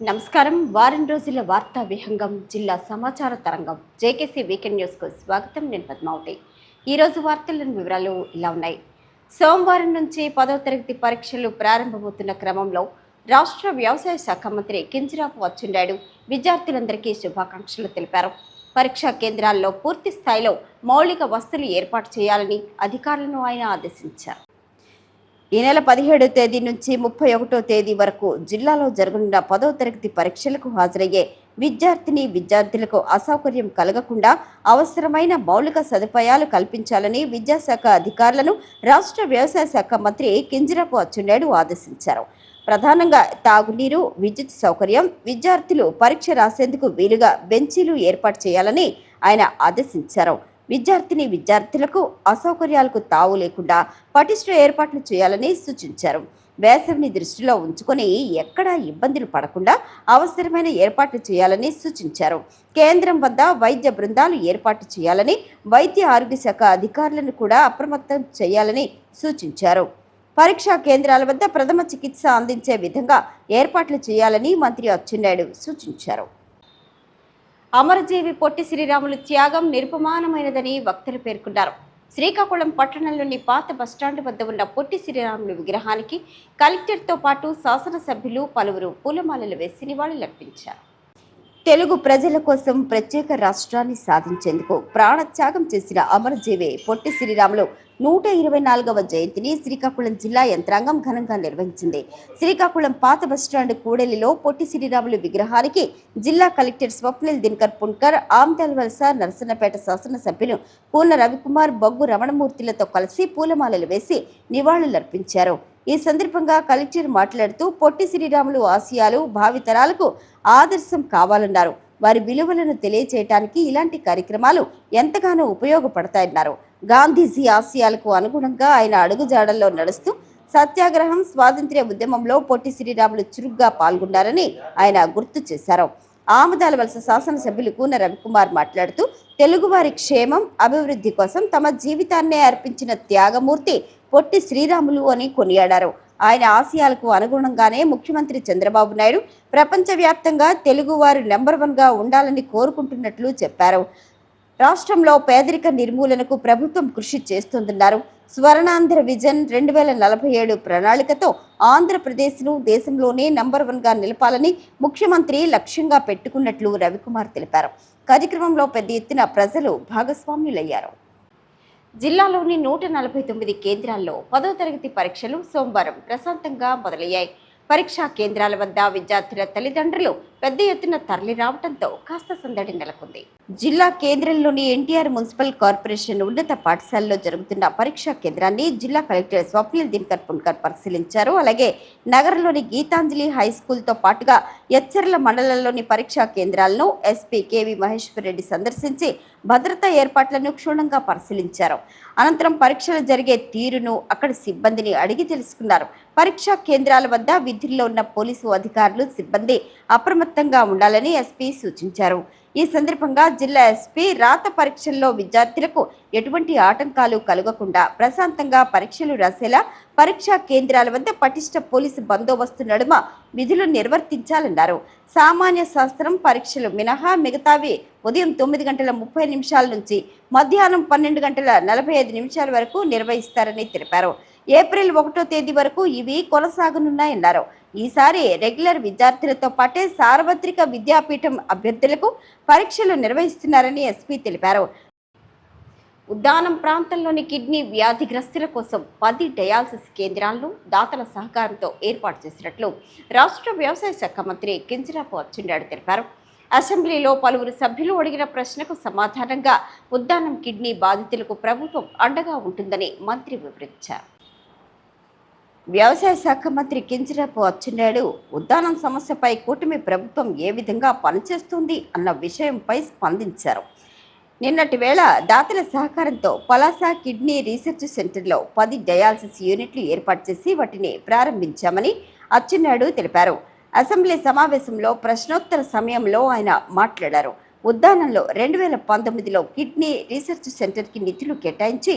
నమస్కారం. వారం రోజుల వార్తా విహంగం జిల్లా సమాచార తరంగం. జేకేసీ వీకెండ్ న్యూస్కు స్వాగతం. నేను పద్మావతి. ఈరోజు వార్తలను వివరాలు ఇలా ఉన్నాయి. సోమవారం నుంచి పదవ తరగతి పరీక్షలు ప్రారంభమవుతున్న క్రమంలో రాష్ట్ర వ్యవసాయ శాఖ మంత్రి కింజరాపు అచ్చెన్నాయుడు విద్యార్థులందరికీ శుభాకాంక్షలు తెలిపారు. పరీక్షా కేంద్రాల్లో పూర్తి స్థాయిలో మౌలిక వసతులు ఏర్పాటు చేయాలని అధికారులను ఆయన ఆదేశించారు. ఈ నెల పదిహేడో తేదీ నుంచి ముప్పై ఒకటో తేదీ వరకు జిల్లాలో జరగనున్న పదో తరగతి పరీక్షలకు హాజరయ్యే విద్యార్థిని విద్యార్థులకు అసౌకర్యం కలగకుండా అవసరమైన మౌలిక సదుపాయాలు కల్పించాలని విద్యాశాఖ అధికారులను రాష్ట్ర వ్యవసాయ శాఖ మంత్రి కింజరాపు అచ్చెన్నాయుడు ఆదేశించారు. ప్రధానంగా తాగునీరు విద్యుత్ సౌకర్యం విద్యార్థులు పరీక్ష రాసేందుకు వీలుగా బెంచీలు ఏర్పాటు చేయాలని ఆయన ఆదేశించారు. విద్యార్థిని విద్యార్థులకు అసౌకర్యాలకు తావు లేకుండా పటిష్ట ఏర్పాట్లు చేయాలని సూచించారు. వేసవిని దృష్టిలో ఉంచుకొని ఎక్కడా ఇబ్బందులు పడకుండా అవసరమైన ఏర్పాట్లు చేయాలని సూచించారు. కేంద్రం వద్ద వైద్య బృందాలు ఏర్పాటు చేయాలని వైద్య ఆరోగ్య శాఖ అధికారులను కూడా అప్రమత్తం చేయాలని సూచించారు. పరీక్షా కేంద్రాల వద్ద ప్రథమ చికిత్స అందించే విధంగా ఏర్పాట్లు చేయాలని మంత్రి అచ్చెన్నాయుడు సూచించారు. అమరజీవి పొట్టి శ్రీరాములు త్యాగం నిరుపమానమైనదని వక్తలు పేర్కొన్నారు. శ్రీకాకుళం పట్టణంలోని పాత బస్టాండ్ వద్ద ఉన్న పొట్టి శ్రీరాములు విగ్రహానికి కలెక్టర్తో పాటు శాసనసభ్యులు పలువురు పూలమాలలు వేసి నివాళులర్పించారు. తెలుగు ప్రజల కోసం ప్రత్యేక రాష్ట్రాన్ని సాధించేందుకు ప్రాణత్యాగం చేసిన అమరజీవి పొట్టి శ్రీరాములు నూట ఇరవై నాలుగవ జయంతిని శ్రీకాకుళం జిల్లా యంత్రాంగం ఘనంగా నిర్వహించింది. శ్రీకాకుళం పాత బస్టాండ్ కూడలిలో పొట్టి శ్రీరాములు విగ్రహానికి జిల్లా కలెక్టర్ స్వప్నిల్ దినకర్ పుణ్కర్ ఆమ్దాల్ వలస నరసన్నపేట శాసనసభ్యులు పూర్ణ రవికుమార్ బొగ్గు రమణమూర్తిలతో కలిసి పూలమాలలు వేసి నివాళులర్పించారు. ఈ సందర్భంగా కలెక్టర్ మాట్లాడుతూ పొట్టి శ్రీరాములు ఆశయాలు భావితరాలకు ఆదర్శం కావాలన్నారు. వారి విలువలను తెలియచేయటానికి ఇలాంటి కార్యక్రమాలు ఎంతగానో ఉపయోగపడతాయన్నారు. గాంధీజీ ఆశయాలకు అనుగుణంగా ఆయన అడుగుజాడల్లో నడుస్తూ సత్యాగ్రహం స్వాతంత్ర్య ఉద్యమంలో పొట్టి శ్రీరాములు చురుగ్గా పాల్గొన్నారని ఆయన గుర్తు చేశారు. ఆమదాల వలస శాసనసభ్యులు కూన రవికుమార్ మాట్లాడుతూ తెలుగువారి క్షేమం అభివృద్ధి కోసం తమ జీవితాన్నే అర్పించిన త్యాగమూర్తి పొట్టి శ్రీరాములు అని కొనియాడారు. ఆయన ఆశయాలకు అనుగుణంగానే ముఖ్యమంత్రి చంద్రబాబు నాయుడు ప్రపంచవ్యాప్తంగా తెలుగువారు నెంబర్ వన్గా ఉండాలని కోరుకుంటున్నట్లు చెప్పారు. రాష్ట్రంలో పేదరిక నిర్మూలనకు ప్రభుత్వం కృషి చేస్తుందన్నారు. స్వర్ణాంధ్ర విజన్ రెండు వేల నలభై ఏడు ప్రణాళికతో ఆంధ్రప్రదేశ్ను దేశంలోనే నంబర్ వన్గా నిలపాలని ముఖ్యమంత్రి లక్ష్యంగా పెట్టుకున్నట్లు రవికుమార్ తెలిపారు. కార్యక్రమంలో పెద్ద ఎత్తున ప్రజలు భాగస్వామ్యులయ్యారు జిల్లాలోని నూట నలభై తొమ్మిది కేంద్రాల్లో పదో తరగతి పరీక్షలు సోమవారం ప్రశాంతంగా మొదలయ్యాయి. పరీక్షా కేంద్రాల వద్ద విద్యార్థుల తల్లిదండ్రులు పెద్ద ఎత్తున తరలి రావడంతో కాస్త సందడి నెలకొంది. జిల్లా కేంద్రంలోని ఎన్టీఆర్ మున్సిపల్ కార్పొరేషన్ ఉన్నత పాఠశాలలో జరుగుతున్న పరీక్షా కేంద్రాన్ని జిల్లా కలెక్టర్ స్వప్నిల్ దినకర్ పున్కర్ పరిశీలించారు. అలాగే నగరంలోని గీతాంజలి హై స్కూల్తో పాటుగా ఎచ్చర్ల మండలంలోని పరీక్షా కేంద్రాలను ఎస్పీ కేవి మహేశ్వర్ రెడ్డి సందర్శించి భద్రతా ఏర్పాట్లను క్షుణ్ణంగా పరిశీలించారు. అనంతరం పరీక్షలు జరిగే తీరును అక్కడి సిబ్బందిని అడిగి తెలుసుకున్నారు. పరీక్షా కేంద్రాల వద్ద విధుల్లో ఉన్న పోలీసు అధికారులు సిబ్బంది అప్రమత్తంగా ఉండాలని ఎస్పీ సూచించారు. ఈ సందర్భంగా జిల్లా ఎస్పీ రాత పరీక్షల్లో విద్యార్థులకు ఎటువంటి ఆటంకాలు కలగకుండా ప్రశాంతంగా పరీక్షలు రాసేలా పరీక్షా కేంద్రాల వద్ద పటిష్ట పోలీసు బందోబస్తు నడుమ విధులు నిర్వర్తించాలన్నారు. సామాన్య శాస్త్రం పరీక్షలు మినహా మిగతావి ఉదయం తొమ్మిది గంటల ముప్పై నిమిషాల నుంచి మధ్యాహ్నం పన్నెండు గంటల నలభై ఐదు నిమిషాల వరకు నిర్వహిస్తారని తెలిపారు. ఏప్రిల్ ఒకటో తేదీ వరకు ఇవి కొనసాగనున్నాయన్నారు. ఈసారి రెగ్యులర్ విద్యార్థులతో పాటే సార్వత్రిక విద్యాపీఠం అభ్యర్థులకు పరీక్షలు నిర్వహిస్తున్నారని ఎస్పీ తెలిపారు. ఉద్దానం ప్రాంతంలోని కిడ్నీ వ్యాధిగ్రస్తుల కోసం పది డయాలసిస్ కేంద్రాలను దాతల సహకారంతో ఏర్పాటు చేసినట్లు రాష్ట్ర వ్యవసాయ శాఖ మంత్రి కింజరాపు అచ్చెండాడు తెలిపారు. అసెంబ్లీలో పలువురు సభ్యులు అడిగిన ప్రశ్నకు సమాధానంగా ఉద్దానం కిడ్నీ బాధితులకు ప్రభుత్వం అండగా ఉంటుందని మంత్రి వివరించారు. వ్యవసాయ శాఖ మంత్రి కింజరాపు అచ్చెన్నాయుడు ఉద్దానం సమస్యపై కూటమి ప్రభుత్వం ఏ విధంగా పనిచేస్తుంది అన్న విషయంపై స్పందించారు. నిన్నటి వేళ దాతల సహకారంతో పలాస కిడ్నీ రీసెర్చ్ సెంటర్లో పది డయాలసిస్ యూనిట్లు ఏర్పాటు చేసి వాటిని ప్రారంభించామని అచ్చెన్నాయుడు తెలిపారు. అసెంబ్లీ సమావేశంలో ప్రశ్నోత్తర సమయంలో ఆయన మాట్లాడారు. ఉద్దానంలో రెండు వేల పంతొమ్మిదిలో కిడ్నీ రీసెర్చ్ సెంటర్కి నిధులు కేటాయించి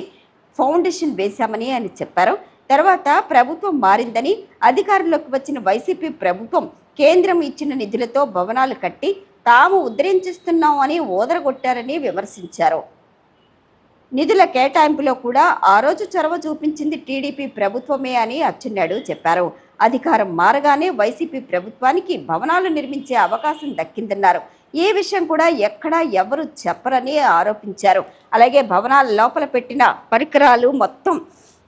ఫౌండేషన్ వేశామని ఆయన చెప్పారు. తర్వాత ప్రభుత్వం మారిందని అధికారంలోకి వచ్చిన వైసీపీ ప్రభుత్వం కేంద్రం ఇచ్చిన నిధులతో భవనాలు కట్టి తాము ఉద్ధరించిస్తున్నాం అని ఓదరగొట్టారని విమర్శించారు. నిధుల కేటాయింపులో కూడా ఆ రోజు చొరవ చూపించింది టీడీపీ ప్రభుత్వమే అని అచ్చెన్నాయుడు చెప్పారు. అధికారం మారగానే వైసీపీ ప్రభుత్వానికి భవనాలు నిర్మించే అవకాశం దక్కిందన్నారు. ఈ విషయం కూడా ఎక్కడా ఎవరు చెప్పరని ఆరోపించారు. అలాగే భవనాల లోపల పెట్టిన పరికరాలు మొత్తం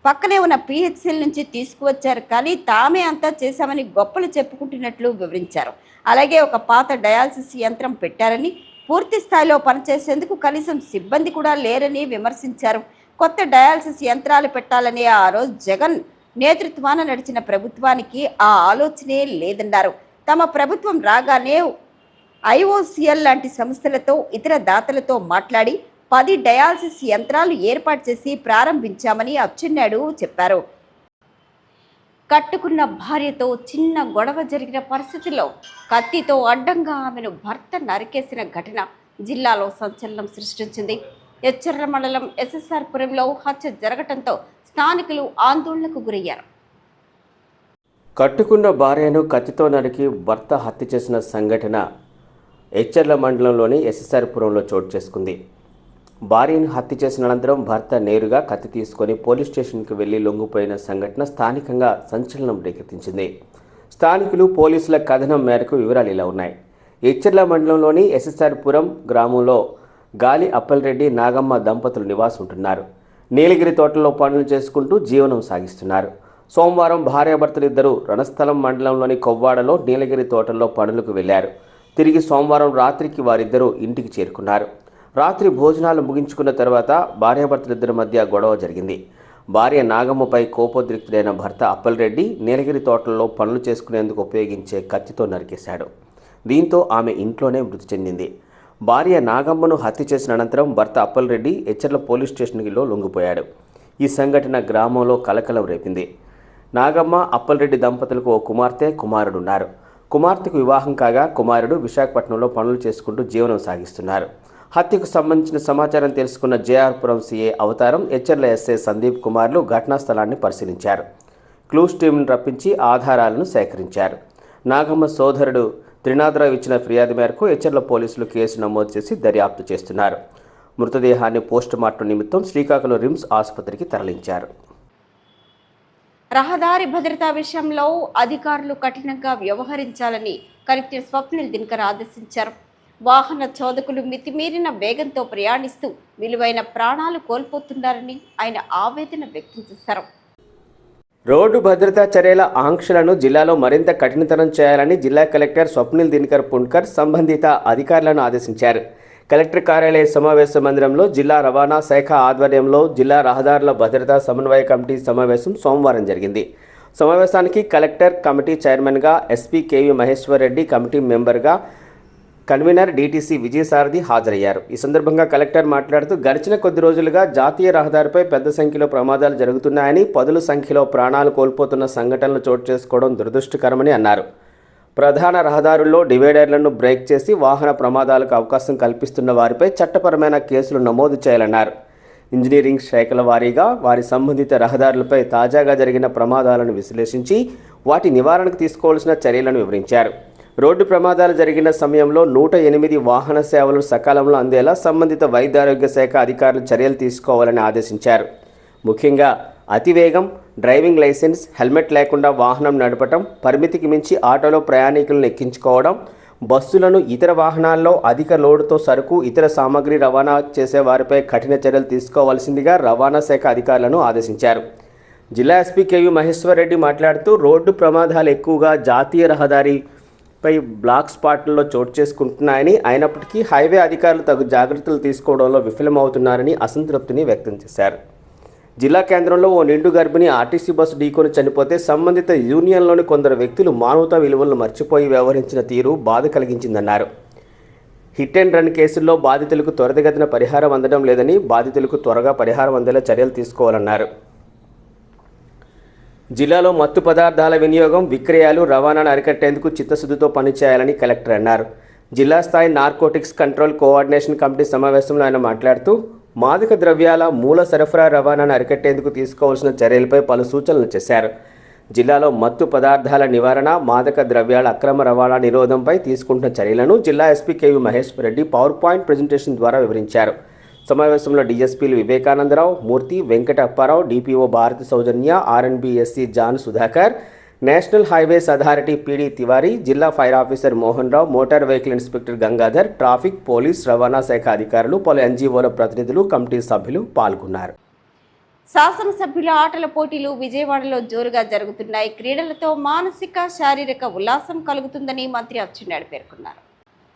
పక్కనే ఉన్న పిహెచ్సిల నుంచి తీసుకువచ్చారు. కానీ తామే అంతా చేశామని గొప్పలు చెప్పుకుంటున్నట్లు వివరించారు. అలాగే ఒక పాత డయాలసిస్ యంత్రం పెట్టారని పూర్తి స్థాయిలో పనిచేసేందుకు కనీసం సిబ్బంది కూడా లేరని విమర్శించారు. కొత్త డయాలసిస్ యంత్రాలు పెట్టాలని ఆ రోజు జగన్ నేతృత్వాన నడిచిన ప్రభుత్వానికి ఆ ఆలోచనే లేదన్నారు. తమ ప్రభుత్వం రాగానే ఐఓసిఎల్ లాంటి సంస్థలతో ఇతర దాతలతో మాట్లాడి పది డయాలసిస్ యంత్రాలు ఏర్పాటు చేసి ప్రారంభించామని అచ్చెన్నాయుడు చెప్పారు. కట్టుకున్న భార్యతో చిన్న గొడవ జరిగిన పరిస్థితుల్లో కత్తితో అడ్డంగా ఆమెను భర్త నరికేసిన ఘటన జిల్లాలో సంచలనం సృష్టించింది. ఎచ్చర్ల మండలం ఎస్ఎస్ఆర్ పురంలో హత్య జరగటంతో స్థానికులు ఆందోళనకు గురయ్యారు. కట్టుకున్న భార్యను కత్తితో నరికి భర్త హత్య చేసిన సంఘటన ఎచ్చర్ల మండలంలోని ఎస్ఎస్ఆర్పురంలో చోటు చేసుకుంది. భార్యను హత్య చేసిన అనంతరం భర్త నేరుగా కత్తి తీసుకొని పోలీస్ స్టేషన్కి వెళ్ళి లొంగిపోయిన సంఘటన స్థానికంగా సంచలనం రేకెత్తించింది. స్థానికులు పోలీసుల కథనం మేరకు వివరాలు ఇలా ఉన్నాయి. ఇచ్చర్ల మండలంలోని ఎస్ఎస్ఆర్పురం గ్రామంలో గాలి అప్పలరెడ్డి నాగమ్మ దంపతులు నివాసం ఉంటున్నారు నీలగిరి తోటలో పనులు చేసుకుంటూ జీవనం సాగిస్తున్నారు. సోమవారం భార్యాభర్తలిద్దరూ రణస్థలం మండలంలోని కొవ్వాడలో నీలగిరి తోటల్లో పనులకు వెళ్ళారు. తిరిగి సోమవారం రాత్రికి వారిద్దరూ ఇంటికి చేరుకున్నారు. రాత్రి భోజనాలు ముగించుకున్న తర్వాత భార్యాభర్తలిద్దరి మధ్య గొడవ జరిగింది. భార్య నాగమ్మపై కోపోద్రిక్తుడైన భర్త అప్పలరెడ్డి నీలగిరి తోటల్లో పనులు చేసుకునేందుకు ఉపయోగించే కత్తితో నరికేశాడు. దీంతో ఆమె ఇంట్లోనే మృతి చెందింది. భార్య నాగమ్మను హత్య చేసిన అనంతరం భర్త అప్పలరెడ్డి ఎచ్చర్ల పోలీస్ స్టేషన్లో లొంగిపోయాడు. ఈ సంఘటన గ్రామంలో కలకలం రేపింది. నాగమ్మ అప్పలరెడ్డి దంపతులకు ఓ కుమార్తె కుమారుడున్నారు. కుమార్తెకు వివాహం కాగా కుమారుడు విశాఖపట్నంలో పనులు చేసుకుంటూ జీవనం సాగిస్తున్నారు. హత్యకు సంబంధించిన సమాచారం తెలుసుకున్న జేఆర్పురం సీఏ అవతారం హెచ్ఎర్ల ఎస్ఐ సందీప్ కుమార్లు ఘటనా స్థలాన్ని పరిశీలించారు. క్లూస్ టీంను రప్పించి ఆధారాలను సేకరించారు. నాగమ్మ సోదరుడు త్రినాథరావు ఇచ్చిన ఫిర్యాదు మేరకు హెచ్ఎర్ల పోలీసులు కేసు నమోదు చేసి దర్యాప్తు చేస్తున్నారు. మృతదేహాన్ని పోస్టుమార్టం నిమిత్తం శ్రీకాకుళం రిమ్స్ ఆసుపత్రికి తరలించారు. రహదారి భద్రతా విషయంలో అధికారులు కఠినంగా వ్యవహరించాలని కలెక్టర్ స్వప్నిల్ దినకర్ ఆదేశించారు. వాహన చోదకులు మితిమీరిన వేగంతో ప్రయాణిస్తూ విలువైన ప్రాణాలు కోల్పోతున్నారని ఆయన ఆవేదన వ్యక్తం చేశారు. రోడ్డు భద్రతా చర్యల ఆంక్షలను జిల్లాలో మరింత కఠినతరం చేయాలని జిల్లా కలెక్టర్ స్వప్నిల్ దినకర్ పుణ్కర్ సంబంధిత అధికారులను ఆదేశించారు. కలెక్టర్ కార్యాలయ సమావేశ మందిరంలో జిల్లా రవాణా శాఖ ఆధ్వర్యంలో జిల్లా రహదారుల భద్రతా సమన్వయ కమిటీ సమావేశం సోమవారం జరిగింది. సమావేశానికి కలెక్టర్ కమిటీ చైర్మన్గా SP KV Maheshwar Reddy committee మెంబర్గా కన్వీనర్ డీటీసీ విజయసారథి హాజరయ్యారు. ఈ సందర్భంగా కలెక్టర్ మాట్లాడుతూ గడిచిన కొద్ది రోజులుగా జాతీయ రహదారిపై పెద్ద సంఖ్యలో ప్రమాదాలు జరుగుతున్నాయని పదుల సంఖ్యలో ప్రాణాలు కోల్పోతున్న సంఘటనలు చోటు చేసుకోవడం దురదృష్టకరమని అన్నారు. ప్రధాన రహదారుల్లో డివైడర్లను బ్రేక్ చేసి వాహన ప్రమాదాలకు అవకాశం కల్పిస్తున్న వారిపై చట్టపరమైన కేసులు నమోదు చేయాలన్నారు. ఇంజనీరింగ్ శాఖల వారీగా వారి సంబంధిత రహదారులపై తాజాగా జరిగిన ప్రమాదాలను విశ్లేషించి వాటి నివారణకు తీసుకోవాల్సిన చర్యలను వివరించారు. రోడ్డు ప్రమాదాలు జరిగిన సమయంలో నూట ఎనిమిది వాహన సేవలు సకాలంలో అందేలా సంబంధిత వైద్యారోగ్య శాఖ అధికారులు చర్యలు తీసుకోవాలని ఆదేశించారు. ముఖ్యంగా అతివేగం డ్రైవింగ్ లైసెన్స్ హెల్మెట్ లేకుండా వాహనం నడపటం పరిమితికి మించి ఆటోలో ప్రయాణికులను ఎక్కించుకోవడం బస్సులను ఇతర వాహనాల్లో అధిక లోడుతో సరుకు ఇతర సామాగ్రి రవాణా చేసే వారిపై కఠిన చర్యలు తీసుకోవాల్సిందిగా రవాణా శాఖ అధికారులను ఆదేశించారు. జిల్లా ఎస్పీ కేవీ మహేశ్వర్ రెడ్డి మాట్లాడుతూ రోడ్డు ప్రమాదాలు ఎక్కువగా జాతీయ రహదారి పై బ్లాక్ స్పాట్లలో చోటు చేసుకుంటున్నాయని అయినప్పటికీ హైవే అధికారులు తగు జాగ్రత్తలు తీసుకోవడంలో విఫలమవుతున్నారని అసంతృప్తిని వ్యక్తం చేశారు. జిల్లా కేంద్రంలో ఓ నిండు గర్భిణి ఆర్టీసీ బస్సు ఢీకొని చనిపోతే సంబంధిత యూనియన్లోని కొందరు వ్యక్తులు మానవతా విలువలను మర్చిపోయి వ్యవహరించిన తీరు బాధ కలిగించిందన్నారు. హిట్ అండ్ రన్ కేసుల్లో బాధితులకు త్వరితగతిన పరిహారం అందడం లేదని బాధితులకు త్వరగా పరిహారం అందేలా చర్యలు తీసుకోవాలన్నారు. జిల్లాలో మత్తు పదార్థాల వినియోగం విక్రయాలు రవాణాను అరికట్టేందుకు చిత్తశుద్ధితో పనిచేయాలని కలెక్టర్ అన్నారు. జిల్లా స్థాయి నార్కోటిక్స్ కంట్రోల్ కోఆర్డినేషన్ కమిటీ సమావేశంలో ఆయన మాట్లాడుతూ మాదక ద్రవ్యాల మూల సరఫరా రవాణాను అరికట్టేందుకు తీసుకోవాల్సిన చర్యలపై పలు సూచనలు చేశారు. జిల్లాలో మత్తు పదార్థాల నివారణ మాదక ద్రవ్యాల అక్రమ రవాణా నిరోధంపై తీసుకుంటున్న చర్యలను జిల్లా SP KV Maheshwar Reddy power point presentation ద్వారా వివరించారు. సమావేశంలో డీఎస్పీలు Vivekananda Rao Murthy Venkata Appa Rao DPO Bharati Soujanya RNBSC John Sudhakar national highways authority PD Tiwari జిల్లా fire officer Mohan Rao motor vehicle inspector Gangadhar traffic police రవాణా శాఖ అధికారులు పలు ఎన్జీఓల ప్రతినిధులు committee సభ్యులు పాల్గొన్నారు. శాసనసభ్యుల ఆటల పోటీలు విజయవాడలో జోరుగా జరుగుతున్నాయి. క్రీడలతో మానసిక శారీరక ఉల్లాసం కలుగుతుందని మంత్రి అచ్చెన్నాయుడు పేర్కొన్నారు.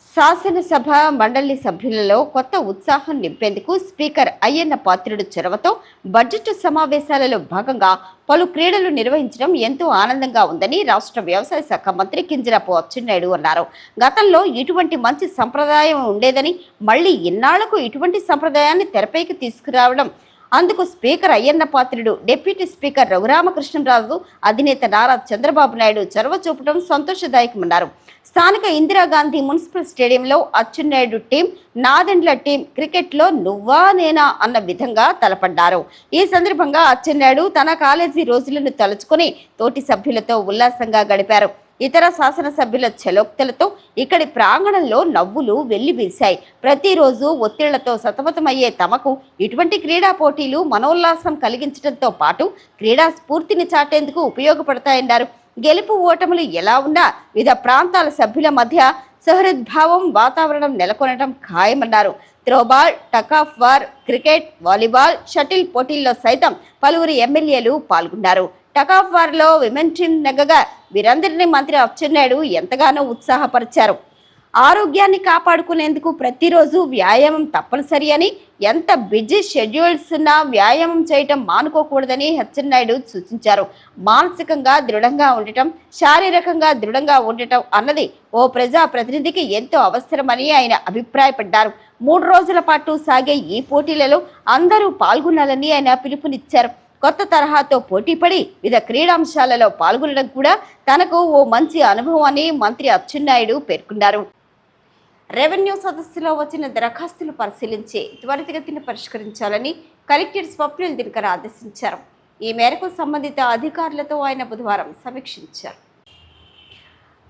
శాసనసభ మండలి సభ్యులలో కొత్త ఉత్సాహం నింపేందుకు స్పీకర్ అయ్యన్న పాత్రుడు చొరవతో బడ్జెట్ సమావేశాలలో భాగంగా పలు క్రీడలు నిర్వహించడం ఎంతో ఆనందంగా ఉందని రాష్ట్ర వ్యవసాయ శాఖ మంత్రి కింజరాపు అచ్చెన్నాయుడు అన్నారు. గతంలో ఇటువంటి మంచి సంప్రదాయం ఉండేదని మళ్ళీ ఇన్నాళ్ళకు ఇటువంటి సంప్రదాయాన్ని తెరపైకి తీసుకురావడం అందుకు speaker Ayyanna Patrudu deputy speaker Raghurama Krishnaraju అధినేత నారా చంద్రబాబు నాయుడు చొరవ చూపడం సంతోషదాయకమన్నారు. స్థానిక ఇందిరాగాంధీ మున్సిపల్ స్టేడియంలో అచ్చెన్నాయుడు టీం నాదెండ్ల టీం క్రికెట్లో నువ్వా నేనా అన్న విధంగా తలపడ్డారు. ఈ సందర్భంగా అచ్చెన్నాయుడు తన కాలేజీ రోజులను తలుచుకుని తోటి సభ్యులతో ఉల్లాసంగా గడిపారు. ఇతర శాసనసభ్యుల చెలోక్తులతో ఇక్కడి ప్రాంగణంలో నవ్వులు వెల్లివీశాయి ప్రతిరోజు ఒత్తిళ్ళతో సతమతమయ్యే తమకు ఇటువంటి క్రీడా పోటీలు మనోల్లాసం కలిగించడంతో పాటు క్రీడా స్ఫూర్తిని చాటేందుకు ఉపయోగపడతాయన్నారు. గెలుపు ఓటములు ఎలా ఉన్నా వివిధ ప్రాంతాల సభ్యుల మధ్య సహృద్భావం వాతావరణం నెలకొనడం ఖాయమన్నారు. Throwball tug of war cricket volleyball shuttle పోటీల్లో సైతం పలువురు ఎమ్మెల్యేలు పాల్గొన్నారు. టక్ ఆఫ్ వార్లో విమెన్ టీం నెగ్గగా వీరందరినీ మంత్రి అచ్చెన్నాయుడు ఎంతగానో ఉత్సాహపరిచారు. ఆరోగ్యాన్ని కాపాడుకునేందుకు ప్రతిరోజు వ్యాయామం తప్పనిసరి అని ఎంత బిజీ షెడ్యూల్స్ ఉన్నా వ్యాయామం చేయటం మానుకోకూడదని అచ్చెన్నాయుడు సూచించారు. మానసికంగా దృఢంగా ఉండటం శారీరకంగా దృఢంగా ఉండటం అన్నది ఓ ప్రజా ప్రతినిధికి ఎంతో అవసరమని ఆయన అభిప్రాయపడ్డారు. మూడు రోజుల పాటు సాగే ఈ పోటీలలో అందరూ పాల్గొనాలని ఆయన పిలుపునిచ్చారు. కొత్త తరహాతో పోటీపడి వివిధ క్రీడాంశాలలో పాల్గొనడం కూడా తనకు ఓ మంచి అనుభవాన్ని మంత్రి అచ్చెన్నాయుడు పేర్కొన్నారు. రెవెన్యూ సదస్సులో వచ్చిన దరఖాస్తులు పరిశీలించి త్వరితగతిన పరిష్కరించాలని కలెక్టర్ స్వప్నిల్ దినకర్ ఆదేశించారు. ఈ మేరకు సంబంధిత అధికారులతో ఆయన బుధవారం సమీక్షించారు.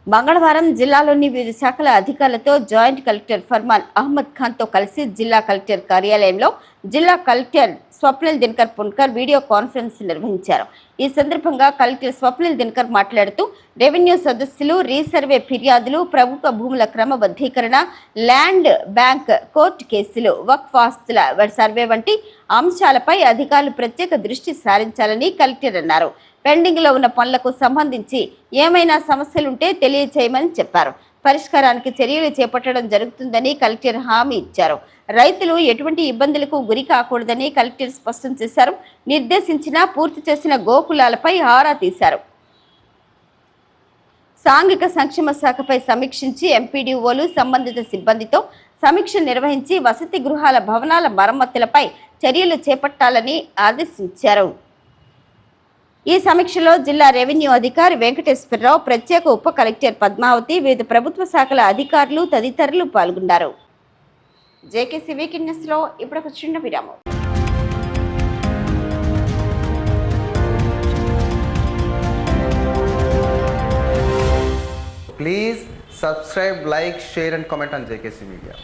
మంగళవారం జిల్లాలోని వివిధ శాఖల అధికారులతో జాయింట్ కలెక్టర్ ఫర్మాన్ అహ్మద్ ఖాన్తో కలిసి జిల్లా కలెక్టర్ కార్యాలయంలో జిల్లా collector Swapnil Dinakar Punkar video conference నిర్వహించారు. ఈ సందర్భంగా కలెక్టర్ స్వప్నిల్ దినకర్ మాట్లాడుతూ రెవెన్యూ సదస్సులు రీసర్వే ఫిర్యాదులు ప్రభుత్వ భూముల క్రమబద్ధీకరణ ల్యాండ్ బ్యాంక్ కోర్టు కేసులు వక్ఫ్ ఆస్తుల సర్వే వంటి అంశాలపై అధికారులు ప్రత్యేక దృష్టి సారించాలని కలెక్టర్ అన్నారు. పెండింగ్లో ఉన్న పనులకు సంబంధించి ఏమైనా సమస్యలుంటే తెలియచేయమని చెప్పారు. పరిష్కారానికి చర్యలు చేపట్టడం జరుగుతుందని కలెక్టర్ హామీ ఇచ్చారు. రైతులు ఎటువంటి ఇబ్బందులకు గురి కాకూడదని కలెక్టర్ స్పష్టం చేశారు. నిర్దేశించిన పూర్తి చేసిన గోకులాలపై ఆరా తీశారు. సాంఘిక సంక్షేమ శాఖపై సమీక్షించి ఎంపీడీఓలు సంబంధిత సిబ్బందితో సమీక్ష నిర్వహించి వసతి గృహాల భవనాల మరమ్మతులపై చర్యలు చేపట్టాలని ఆదేశించారు. ఈ సమీక్షలో జిల్లా రెవెన్యూ అధికారి వెంకటేశ్వరరావు ప్రత్యేక ఉప కలెక్టర్ పద్మావతి వివిధ ప్రభుత్వ శాఖల అధికారులు తదితరులు పాల్గొన్నారు జేకేసీ వీకెండ్ న్యూస్లో ఇప్పుడు ఒక చిన్న విరామం please subscribe like share and comment on JKC Media.